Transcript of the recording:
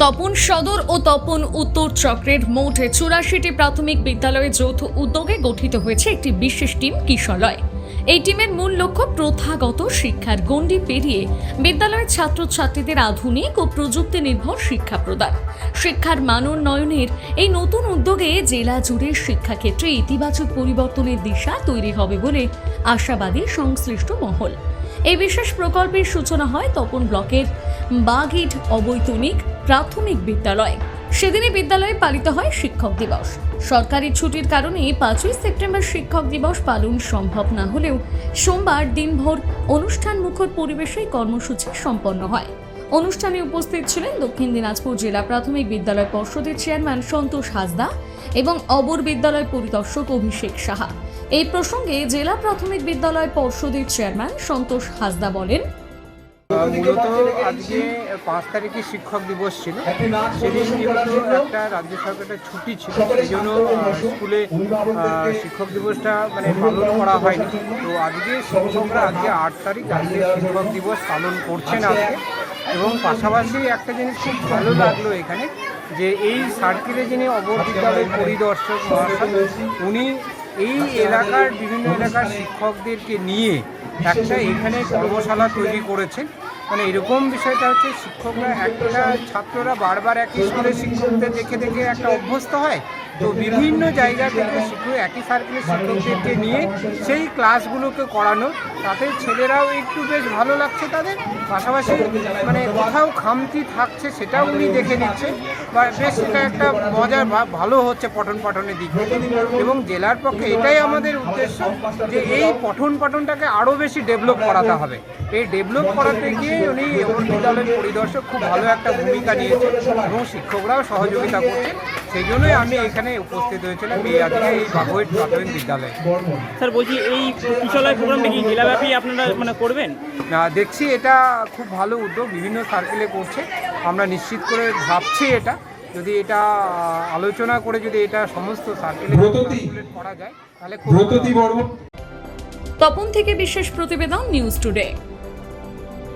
তপন সদর ও তপন উত্তর চক্রের মোট চুরাশিটি প্রাথমিক বিদ্যালয়ে যৌথ উদ্যোগে গঠিত হয়েছে একটি বিশেষ টিম কিশলয়। এই টিমের মূল লক্ষ্য প্রথাগত শিক্ষার গণ্ডি পেরিয়ে বিদ্যালয়ের ছাত্রছাত্রীদের আধুনিক ও প্রযুক্তি নির্ভর শিক্ষা প্রদান। শিক্ষার মান উন্নয়নের এই নতুন উদ্যোগে জেলা জুড়ে শিক্ষাক্ষেত্রে ইতিবাচক পরিবর্তনের দিশা তৈরি হবে বলে আশাবাদী সংশ্লিষ্ট মহল। এই বিশেষ প্রকল্পের সূচনা হয় তপন ব্লকের বাগিড অবৈতনিক প্রাথমিক বিদ্যালয়। সেদিনই বিদ্যালয়ে পালিত হয় শিক্ষক দিবস। সরকারি ছুটির কারণে পাঁচই সেপ্টেম্বর শিক্ষক দিবস পালন সম্ভব না হলেও সোমবার দিনভর অনুষ্ঠান মুখর পরিবেশে কর্মসূচি সম্পন্ন হয়। অনুষ্ঠানে উপস্থিত ছিলেন দক্ষিণ দিনাজপুর জেলা প্রাথমিক বিদ্যালয় পর্ষদের চেয়ারম্যান সন্তোষ হাসদা এবং অবর বিদ্যালয় পরিদর্শক অভিষেক সাহা। এই প্রসঙ্গে জেলা প্রাথমিক বিদ্যালয় পর্ষদের চেয়ারম্যান সন্তোষ হাসদা বলেন মূলত আজকে পাঁচ তারিখে শিক্ষক দিবস ছিল। সেদিন যেহেতু একটা রাজ্য সরকারের ছুটি ছিল। সেই জন্য স্কুলে শিক্ষক দিবসটা মানে পালন করা হয়নি। তো আজকে শিক্ষকরা আজকে আট তারিখ আজকে শিক্ষক দিবস পালন করছেন আজকে এবং পাশাপাশি একটা জিনিস খুব ভালো লাগল এখানে যে এই সার্কেলে যিনি অবর বিদ্যালয়ের পরিদর্শক মহাশয় উনি এই এলাকার বিভিন্ন এলাকার শিক্ষকদেরকে নিয়ে একটা এখানে কর্মশালা তৈরি করেছেন মানে এরকম বিষয়টা হচ্ছে শিক্ষকরা একটা ছাত্ররা বারবার একই স্কুলে শিক্ষকদের দেখে দেখে একটা অভ্যস্ত হয়। তো বিভিন্ন জায়গা থেকে একই সার্কেলের শিক্ষকদেরকে নিয়ে সেই ক্লাসগুলোকে করানো। তাতে ছেলেরাও একটু বেশ ভালো লাগছে তাদের। পাশাপাশি মানে কোথাও খামতি থাকছে সেটাও উনি দেখে নিচ্ছে। বা বেশ এটা একটা মজার ভালো হচ্ছে পঠন পাঠনের দিক এবং জেলার পক্ষে এটাই আমাদের উদ্দেশ্য যে এই পঠন পাঠনটাকে আরও বেশি ডেভেলপ করাতে হবে। এই ডেভেলপ করাতে গিয়ে উনি বিদ্যালয়ের পরিদর্শক খুব ভালো একটা ভূমিকা নিয়েছেন এবং শিক্ষকরাও সহযোগিতা করছে সেই জন্যই আমি এখানে উপস্থিত হয়েছিলাম। এই আজকে এই প্রাথমিক বিদ্যালয়ে। স্যার বলছি এই কিশলয় প্রোগ্রামটা কি জেলাব্যাপী আপনারা মানে করবেন? না, দেখছি এটা খুব ভালো উদ্যোগ বিভিন্ন সার্কেলে করছে। আমরা নিশ্চিত করে ভাবছি এটা। যদি এটা আলোচনা করে যদি এটা সমস্ত সার্কেলে করা যায় তাহলে তপন থেকে বিশেষ প্রতিবেদন নিউজ টুডে।